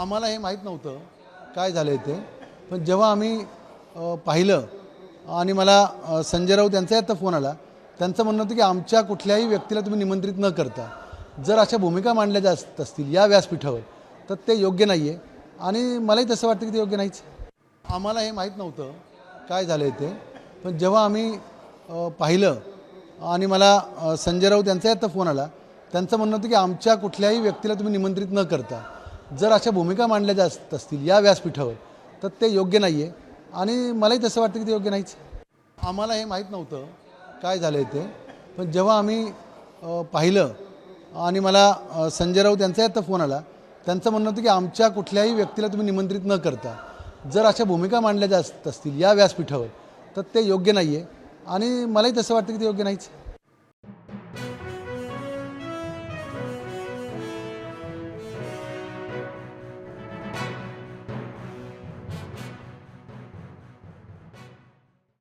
आम्हाला हे माहीत नव्हतं काय झालं ते. पण जेव्हा आम्ही पाहिलं आणि मला संजय राऊत यांचा आता फोन आला त्यांचं म्हणणं होतं की आमच्या कुठल्याही व्यक्तीला तुम्ही निमंत्रित न करता जर अशा भूमिका मांडल्या जात असतील या व्यासपीठावर तर ते योग्य नाही आहे आणि मलाही तसं वाटतं की ते योग्य नाहीच. आम्हाला हे माहीत नव्हतं काय झालं ते. पण जेव्हा आम्ही पाहिलं आणि मला संजय राऊत यांचा आता फोन आला त्यांचं म्हणणं होतं की आमच्या कुठल्याही व्यक्तीला तुम्ही निमंत्रित न करता जर अशा भूमिका मांडल्या जात असतील या व्यासपीठावर तर ते योग्य नाही आहे आणि मलाही तसं वाटतं की ते योग्य नाहीच. आम्हाला हे माहीत नव्हतं काय झालं आहे ते. पण जेव्हा आम्ही पाहिलं आणि मला संजय राऊत यांचा आता फोन आला त्यांचं म्हणणं होतं की आमच्या कुठल्याही व्यक्तीला तुम्ही निमंत्रित न करता जर अशा भूमिका मांडल्या जात असतील या व्यासपीठावर तर ते योग्य नाही आहे आणि मलाही तसं वाटतं की ते योग्य नाहीच.